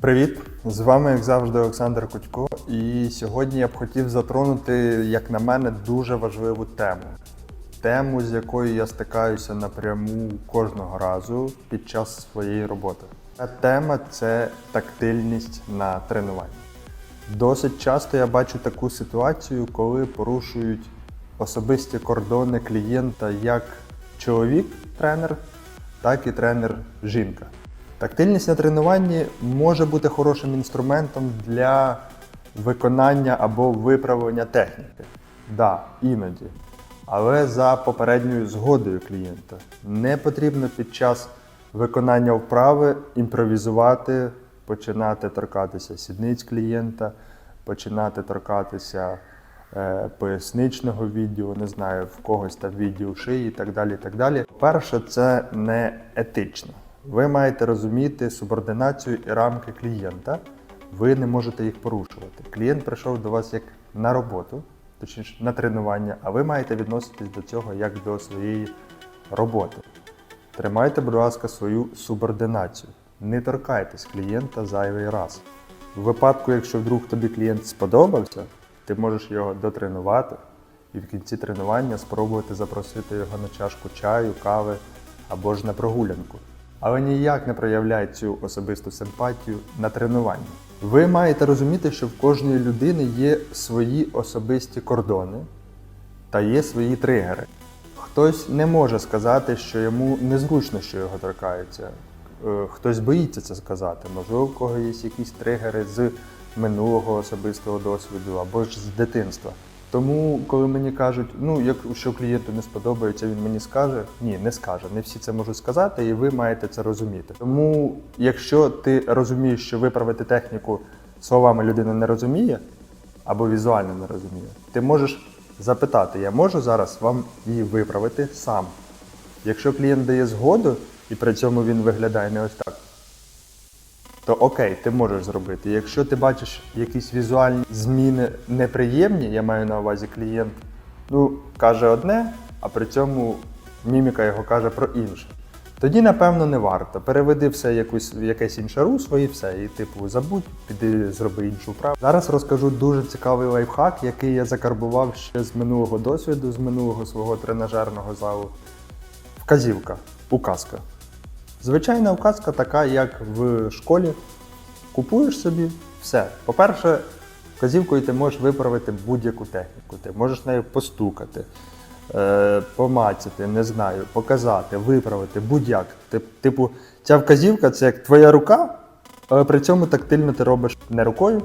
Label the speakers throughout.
Speaker 1: Привіт! З вами, як завжди, Олександр Кутько. І сьогодні я б хотів затронути, як на мене, дуже важливу тему. Тему, з якою я стикаюся напряму кожного разу під час своєї роботи. Ця тема це тактильність на тренуванні. Досить часто я бачу таку ситуацію, коли порушують особисті кордони клієнта як чоловік-тренер, так і тренер-жінка. Тактильність на тренуванні може бути хорошим інструментом для виконання або виправлення техніки. Да, іноді. Але за попередньою згодою клієнта. Не потрібно під час виконання вправи імпровізувати, починати торкатися сідниць клієнта, починати торкатися е, поясничного відділу, не знаю, в когось там відділ шиї і так далі. і так далі. Перше, це не етично. Ви маєте розуміти субординацію і рамки клієнта. Ви не можете їх порушувати. Клієнт прийшов до вас як на роботу, точніше на тренування, а ви маєте відноситись до цього як до своєї роботи. Тримайте, будь ласка, свою субординацію. Не торкайтесь клієнта зайвий раз. У випадку, якщо вдруг тобі клієнт сподобався, ти можеш його дотренувати і в кінці тренування спробувати запросити його на чашку чаю, кави або ж на прогулянку. Але ніяк не проявляй цю особисту симпатію на тренуванні. Ви маєте розуміти, що в кожної людини є свої особисті кордони та є свої тригери. Хтось не може сказати, що йому незручно, що його торкаються. Е, Хтось боїться це сказати. Можливо, в кого є якісь тригери з минулого особистого досвіду або ж з дитинства. Тому, коли мені кажуть, ну якщо клієнту не сподобається, він мені скаже. Ні, не скаже. Не всі це можуть сказати, і ви маєте це розуміти. Тому, якщо ти розумієш, що виправити техніку словами людина не розуміє, або візуально не розуміє, ти можеш запитати: я можу зараз вам її виправити сам. Якщо клієнт дає згоду, і при цьому він виглядає не ось так, то окей, ти можеш зробити. Якщо ти бачиш якісь візуальні зміни неприємні, я маю на увазі клієнт, ну, каже одне, а при цьому міміка його каже про інше. Тоді, напевно, не варто. Переведи все якусь, в якесь інше русло і все. І типу забудь, піди зроби іншу вправу. Зараз розкажу дуже цікавий лайфхак, який я закарбував ще з минулого досвіду, з минулого свого тренажерного залу. Вказівка, указка. Звичайна указка така, як в школі. Купуєш собі все. По-перше, вказівкою ти можеш виправити будь-яку техніку. Ти можеш нею постукати, е, помацати, не знаю, показати, виправити, будь-як. Типу, ця вказівка це як твоя рука, але при цьому тактильно ти робиш не рукою,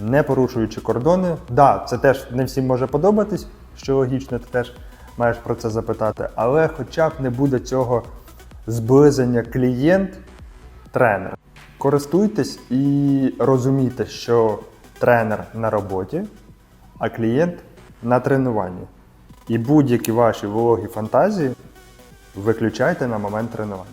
Speaker 1: не порушуючи кордони. Да, це теж не всім може подобатись, що логічно, ти теж маєш про це запитати, але хоча б не буде цього зближення клієнт-тренер. Користуйтесь і розумійте, що тренер на роботі, а клієнт на тренуванні. І будь-які ваші вологі фантазії виключайте на момент тренування.